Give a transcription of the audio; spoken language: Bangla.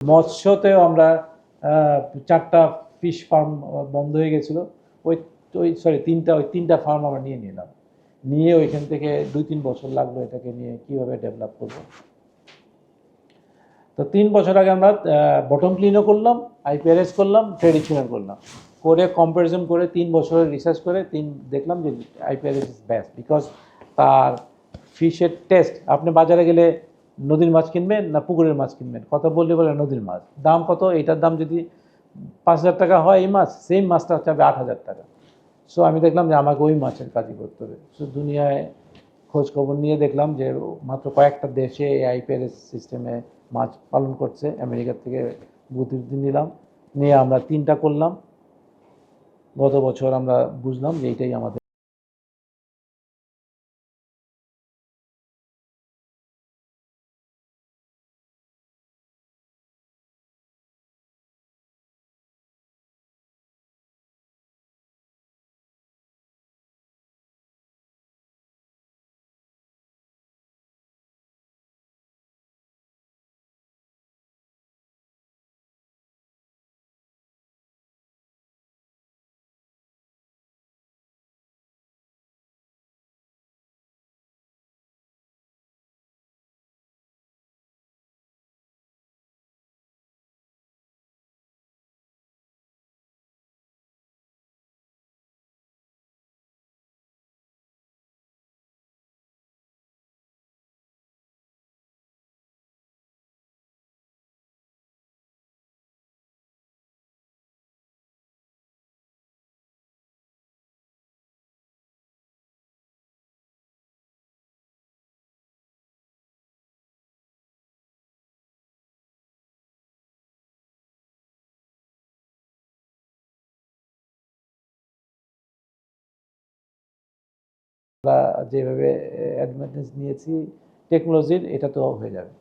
মৎস্যতেও আমরা চারটা ফিশ ফার্ম বন্ধ হয়ে গেছিল। ওই ওই সরি তিনটা, ওই তিনটা ফার্ম আমরা নিয়ে নিলাম। নিয়ে ওইখান থেকে দুই তিন বছর লাগল এটাকে নিয়ে কীভাবে ডেভেলপ করব। তো তিন বছর আগে আমরা বটম ক্লিনও করলাম আইপিআরএস করলাম ট্রেডিশনাল করলাম। করে কম্পারিজন করে তিন বছরের রিসার্চ করে তিন দেখলাম যে আইপিআরএস ইজ বেস্ট বিকজ তার ফিশের টেস্ট আপনি বাজারে গেলে নদীর মাছ কিনবেন না পুকুরের মাছ কিনবেন? কথা বললে বলে নদীর মাছ। দাম কত? এটার দাম যদি পাঁচ হাজার টাকা হয় এই মাছ সেম মাছটা হচ্ছে আট হাজার টাকা। সো আমি দেখলাম যে আমাকে ওই মাছের কাজই করতে হবে। সো দুনিয়ায় খোঁজ খবর নিয়ে দেখলাম যে মাত্র কয়েকটা দেশে এই আইপিএলএস সিস্টেমে মাছ পালন করছে। আমেরিকার থেকে বুদ্ধি নিলাম। নিয়ে আমরা তিনটা করলাম। গত বছর আমরা বুঝলাম যে এইটাই আমাদের আমরা যেভাবে অ্যাডভান্টেজ নিয়েছি টেকনোলজির এটা তো হয়ে যাবে।